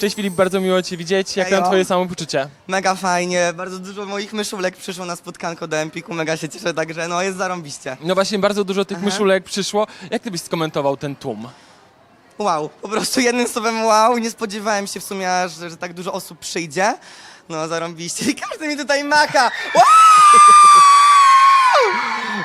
Cześć Filip, bardzo miło Cię widzieć. Jak tam Hejo. Twoje samopoczucie? Mega fajnie, bardzo dużo moich myszulek przyszło na spotkanko do Empiku, mega się cieszę, także no jest zarąbiście. No właśnie, bardzo dużo tych Aha. myszulek przyszło. Jak Ty byś skomentował ten tłum? Wow, po prostu jednym słowem wow, nie spodziewałem się w sumie, że, że tak dużo osób przyjdzie. No zarąbiście i każdy mi tutaj macha. Wow!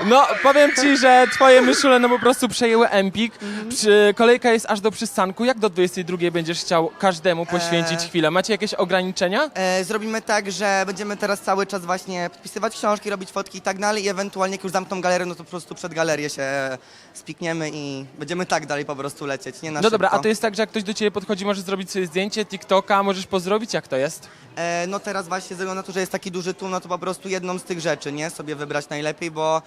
No, powiem Ci, że Twoje myszule no po prostu przejęły Empik. Przy, kolejka jest aż do przystanku. Jak do 22 będziesz chciał każdemu poświęcić Eee. chwilę? Macie jakieś ograniczenia? E, zrobimy tak, że będziemy teraz cały czas właśnie podpisywać książki, robić fotki i tak dalej i ewentualnie jak już zamkną galerię, no to po prostu przed galerię się spikniemy i będziemy tak dalej po prostu lecieć, nie na No dobra, a szybko. to jest tak, że jak ktoś do Ciebie podchodzi, możesz zrobić sobie zdjęcie, TikToka, możesz pozdrowić, jak to jest? E, no teraz właśnie ze względu na to, że jest taki duży tłum, no to po prostu jedną z tych rzeczy, nie? Sobie wybrać najlepiej, bo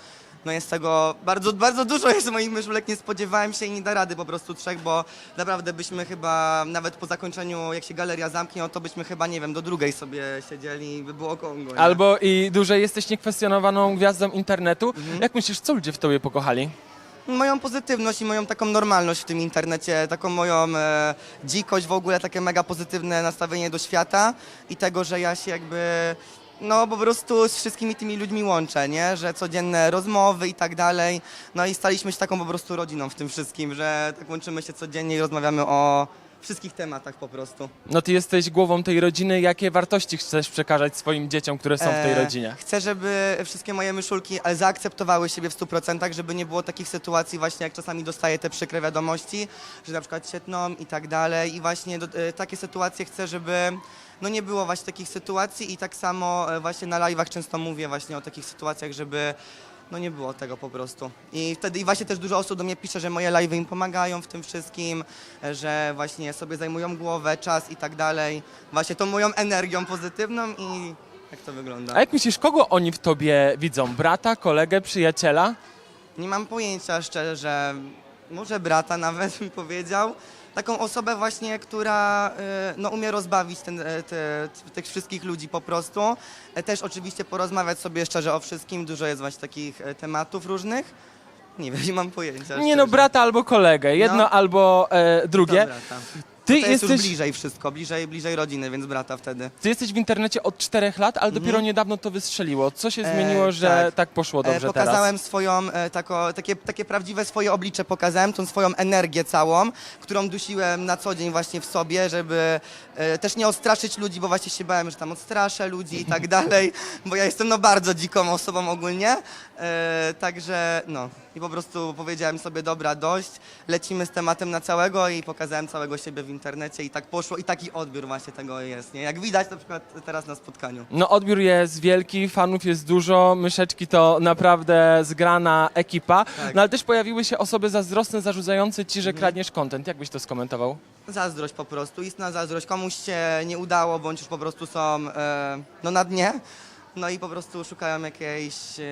no jest tego bardzo, bardzo dużo jest moich myszulek, nie spodziewałem się i nie da rady po prostu trzech, bo naprawdę byśmy chyba nawet po zakończeniu, jak się galeria zamknie, no to byśmy chyba, nie wiem, do drugiej sobie siedzieli i by było Kongo, nie? Albo i dłużej jesteś niekwestionowaną gwiazdą internetu. Mhm. Jak myślisz, co ludzie w Tobie pokochali? Moją pozytywność i moją taką normalność w tym internecie, taką moją e, dzikość, w ogóle takie mega pozytywne nastawienie do świata i tego, że ja się jakby no po prostu z wszystkimi tymi ludźmi łączę, nie? Że codzienne rozmowy i tak dalej. No i staliśmy się taką po prostu rodziną w tym wszystkim, że tak łączymy się codziennie i rozmawiamy o wszystkich tematach po prostu. No Ty jesteś głową tej rodziny. Jakie wartości chcesz przekazać swoim dzieciom, które są w tej E, rodzinie? Chcę, żeby wszystkie moje myszulki e, zaakceptowały siebie w 100%, żeby nie było takich sytuacji właśnie jak czasami dostaję te przykre wiadomości, że na przykład się tną i tak dalej i właśnie do, e, takie sytuacje chcę, żeby no nie było właśnie takich sytuacji i tak samo e, właśnie na live'ach często mówię właśnie o takich sytuacjach, żeby no nie było tego po prostu. I wtedy i właśnie też dużo osób do mnie pisze, że moje live'y im pomagają w tym wszystkim, że właśnie sobie zajmują głowę, czas i tak dalej. Właśnie tą moją energią pozytywną i jak to wygląda. A jak myślisz, kogo oni w Tobie widzą? Brata, kolegę, przyjaciela? Nie mam pojęcia szczerze, może brata nawet bym powiedział. Taką osobę właśnie, która y, no, umie rozbawić ten, e, te, tych wszystkich ludzi po prostu. E, Też oczywiście porozmawiać sobie szczerze o wszystkim, dużo jest właśnie takich e, tematów różnych. Nie wiem, nie mam pojęcia. Nie no, szczerze. brata albo kolegę. Jedno No. albo e, drugie. To brata. Ty to jest jesteś, już bliżej wszystko, bliżej, bliżej rodziny, więc brata wtedy. ty jesteś w internecie od czterech lat, ale dopiero niedawno to wystrzeliło. Co się Mhm. E, zmieniło, że tak, tak. poszło E, dobrze pokazałem swoją, e, tako, takie, takie prawdziwe swoje oblicze, pokazałem tą swoją energię całą, którą dusiłem na co dzień właśnie w sobie, żeby e, też nie odstraszyć ludzi, bo właśnie się bałem, że tam odstraszę ludzi i tak dalej, bo ja jestem no bardzo dziką osobą ogólnie, e, także no i po prostu powiedziałem sobie dobra, dość, lecimy z tematem na całego i pokazałem całego siebie w internecie i tak poszło i taki odbiór właśnie tego jest, nie? Jak widać na przykład teraz na spotkaniu. No odbiór jest wielki, fanów jest dużo, myszeczki to naprawdę zgrana ekipa, Tak. no ale też pojawiły się osoby zazdrosne, zarzucające ci, że kradniesz content. Jak byś to skomentował? Zazdrość po prostu, istna zazdrość. Komuś się nie udało, bądź już po prostu są e, no na dnie. No i po prostu szukają jakiejś, e,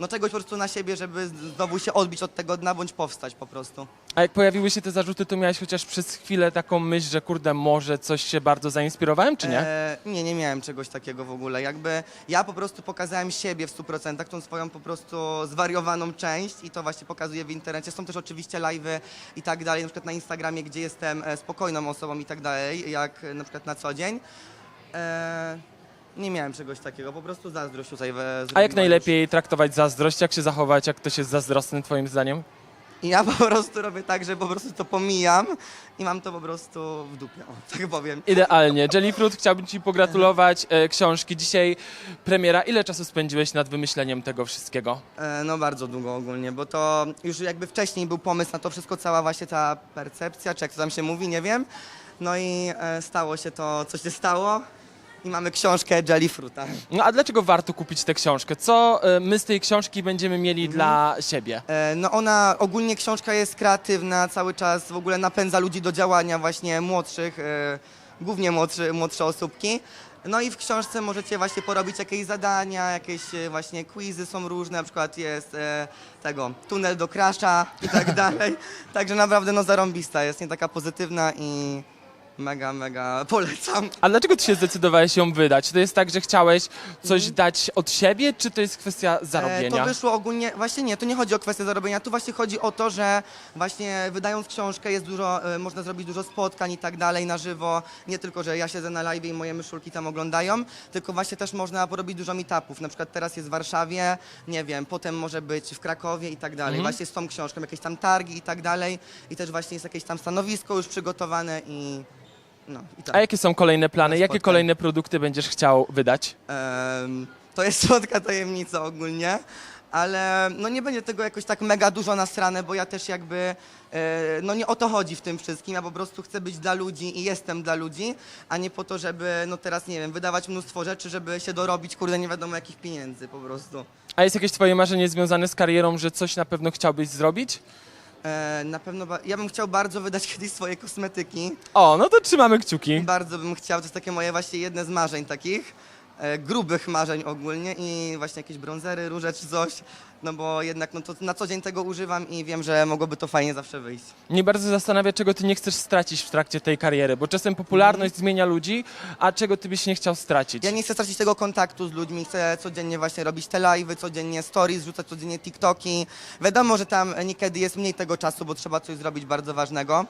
no czegoś po prostu na siebie, żeby znowu się odbić od tego dna, bądź powstać po prostu. A jak pojawiły się te zarzuty, to miałeś chociaż przez chwilę taką myśl, że kurde, może coś się bardzo zainspirowałem, czy nie? E, nie, nie miałem czegoś takiego w ogóle. Jakby ja po prostu pokazałem siebie w 100%, tą swoją po prostu zwariowaną część i to właśnie pokazuję w internecie. Są też oczywiście live'y i tak dalej, na przykład na Instagramie, gdzie jestem e, spokojną osobą i tak dalej, jak e, na przykład na co dzień. E, nie miałem czegoś takiego, po prostu zazdrość tutaj we A jak zrobiła najlepiej traktować zazdrość? Jak się zachować, jak ktoś jest zazdrosny twoim zdaniem? I ja po prostu robię tak, że po prostu to pomijam i mam to po prostu w dupie, o, tak powiem. Idealnie. Jellyfruit, chciałbym ci pogratulować e, książki. Dzisiaj premiera. Ile czasu spędziłeś nad wymyśleniem tego wszystkiego? E, No bardzo długo ogólnie, bo to już jakby wcześniej był pomysł na to wszystko, cała właśnie ta percepcja, czy jak to tam się mówi, nie wiem. No i e, stało się to, co się stało i mamy książkę Jellyfruita. No a dlaczego warto kupić tę książkę? Co e, my z tej książki będziemy mieli dla siebie? E, No ona, ogólnie książka jest kreatywna, cały czas w ogóle napędza ludzi do działania właśnie młodszych, e, głównie młodszy, młodsze osóbki. No i w książce możecie właśnie porobić jakieś zadania, jakieś e, właśnie quizy są różne, na przykład jest e, tego, tunel do crasha i tak dalej. Także naprawdę no zarąbista jest, nie taka pozytywna i mega, mega polecam. A dlaczego ty się zdecydowałeś ją wydać? To jest tak, że chciałeś coś Mhm. dać od siebie, czy to jest kwestia E, zarobienia? To wyszło ogólnie, właśnie nie, to nie chodzi o kwestię zarobienia, tu właśnie chodzi o to, że właśnie wydając książkę jest dużo, e, można zrobić dużo spotkań i tak dalej na żywo, nie tylko, że ja siedzę na live i moje myszulki tam oglądają, tylko właśnie też można porobić dużo meetupów, na przykład teraz jest w Warszawie, nie wiem, potem może być w Krakowie i tak dalej, Mhm. właśnie z tą książką, jakieś tam targi i tak dalej i też właśnie jest jakieś tam stanowisko już przygotowane i no i tak. A jakie są kolejne plany? Jakie kolejne produkty będziesz chciał wydać? Em, to jest słodka tajemnica ogólnie, ale no nie będzie tego jakoś tak mega dużo nasrane, bo ja też jakby, e, no nie o to chodzi w tym wszystkim, ja po prostu chcę być dla ludzi i jestem dla ludzi, a nie po to, żeby, no teraz nie wiem, wydawać mnóstwo rzeczy, żeby się dorobić, kurde, nie wiadomo jakich pieniędzy po prostu. A jest jakieś twoje marzenie związane z karierą, że coś na pewno chciałbyś zrobić? E, na pewno, ba- ja bym chciał bardzo wydać kiedyś swoje kosmetyki, O, no to trzymamy kciuki. bardzo bym chciał, to jest takie moje właśnie jedne z marzeń takich, e, grubych marzeń ogólnie i właśnie jakieś brązery, róże czy coś, no bo jednak no to na co dzień tego używam i wiem, że mogłoby to fajnie zawsze wyjść. Mnie bardzo zastanawia, czego ty nie chcesz stracić w trakcie tej kariery, bo czasem popularność zmienia ludzi, a czego ty byś nie chciał stracić? Ja nie chcę stracić tego kontaktu z ludźmi, chcę codziennie właśnie robić te live'y, codziennie stories, rzucać codziennie TikToki. Wiadomo, że tam niekiedy jest mniej tego czasu, bo trzeba coś zrobić bardzo ważnego.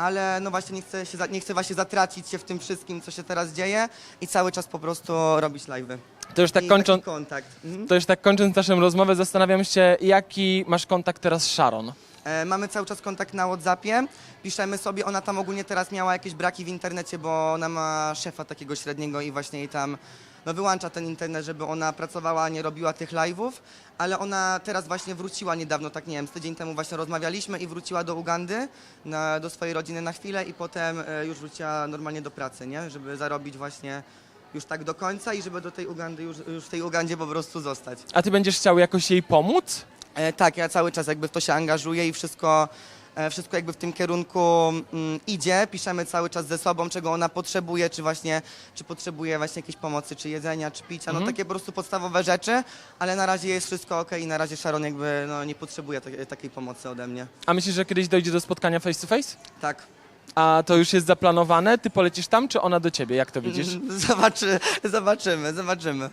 Ale no właśnie nie chcę, się za, nie chcę właśnie zatracić się w tym wszystkim, co się teraz dzieje i cały czas po prostu robić live'y. To już tak I kończąc, taki kontakt. Mhm. to już tak kończąc naszą rozmowę, zastanawiam się, jaki masz kontakt teraz z Sharon? E, Mamy cały czas kontakt na WhatsAppie, piszemy sobie, ona tam ogólnie teraz miała jakieś braki w internecie, bo ona ma szefa takiego średniego i właśnie jej tam no, wyłącza ten internet, żeby ona pracowała, nie robiła tych live'ów, ale ona teraz właśnie wróciła niedawno, tak nie wiem, z tydzień temu właśnie rozmawialiśmy i wróciła do Ugandy, na, do swojej rodziny na chwilę i potem e, już wróciła normalnie do pracy, nie? Żeby zarobić właśnie już tak do końca i żeby do tej Ugandy, już, już w tej Ugandzie po prostu zostać. A ty będziesz chciał jakoś jej pomóc? E, tak, ja cały czas jakby w to się angażuję i wszystko, wszystko jakby w tym kierunku mm, idzie. Piszemy cały czas ze sobą, czego ona potrzebuje, czy właśnie, czy potrzebuje właśnie jakiejś pomocy, czy jedzenia, czy picia, no takie po prostu podstawowe rzeczy, ale na razie jest wszystko ok i na razie Sharon jakby no, nie potrzebuje ta- takiej pomocy ode mnie. A myślisz, że kiedyś dojdzie do spotkania face to face? Tak. A to już jest zaplanowane? Ty polecisz tam, czy ona do ciebie? Jak to widzisz? Zobaczy, zobaczymy, zobaczymy.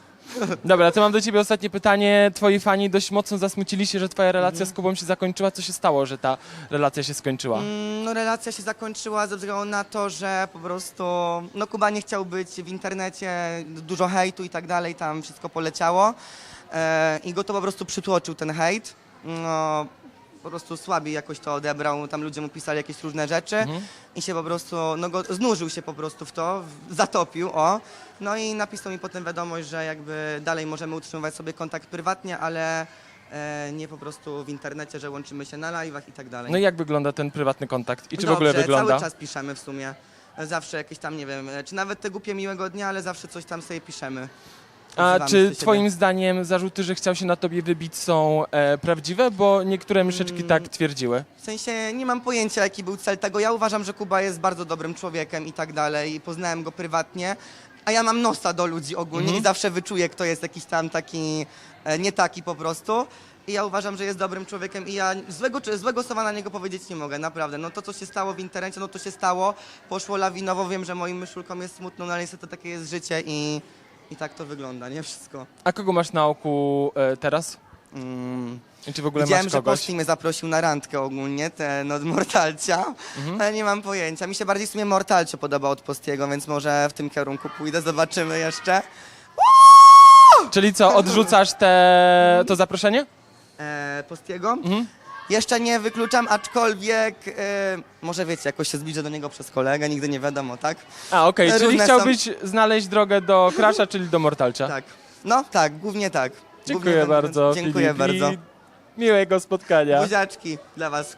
Dobra, to mam do ciebie ostatnie pytanie. Twoi fani dość mocno zasmucili się, że twoja relacja z Kubą się zakończyła. Co się stało, że ta relacja się skończyła? Mm, No relacja się zakończyła ze względu na to, że po prostu no Kuba nie chciał być w internecie, dużo hejtu i tak dalej, tam wszystko poleciało e, i go to po prostu przytłoczył ten hejt. No, po prostu słabiej jakoś to odebrał, tam ludzie mu pisali jakieś różne rzeczy i się po prostu, no go, znużył się po prostu w to, w, zatopił, o. No i napisał mi potem wiadomość, że jakby dalej możemy utrzymywać sobie kontakt prywatnie, ale e, nie po prostu w internecie, że łączymy się na live'ach i tak dalej. No i jak wygląda ten prywatny kontakt? I czy w Dobrze, ogóle wygląda? cały czas piszemy w sumie. Zawsze jakieś tam, nie wiem, czy nawet te głupie miłego dnia, ale zawsze coś tam sobie piszemy. A czy twoim zdaniem zarzuty, że chciał się na tobie wybić są e, prawdziwe? Bo niektóre myszeczki Mm. tak twierdziły. W sensie nie mam pojęcia, jaki był cel tego. Ja uważam, że Kuba jest bardzo dobrym człowiekiem i tak dalej. I poznałem go prywatnie. A ja mam nosa do ludzi ogólnie Mhm. i zawsze wyczuję, kto jest jakiś tam taki, e, nie taki po prostu. I ja uważam, że jest dobrym człowiekiem i ja złego, czy- złego słowa na niego powiedzieć nie mogę, naprawdę. No to, co się stało w internecie, no to się stało, poszło lawinowo. Wiem, że moim myszulkom jest smutno, no ale niestety takie jest życie i, i tak to wygląda, nie? Wszystko. A kogo masz na oku e, teraz? Mm. I czy w ogóle Widziałem, masz że kogoś? Posti mnie zaprosił na randkę ogólnie, ten od Mortalcia, Mhm. ale nie mam pojęcia. Mi się bardziej w sumie Mortalcio podoba od Postiego, więc może w tym kierunku pójdę, zobaczymy jeszcze. Czyli co, odrzucasz te, to zaproszenie? E, Postiego? Mhm. Jeszcze nie wykluczam, aczkolwiek e, może wiecie, jakoś się zbliżę do niego przez kolegę, nigdy nie wiadomo, tak? A, okej, czyli Różne chciałbyś znaleźć drogę do Crasha, czyli do Mortalcia. Tak. No tak, głównie tak. Dziękuję Głównie będę- bardzo. Dziękuję Filip, i bardzo. Miłego spotkania. Buziaczki dla was.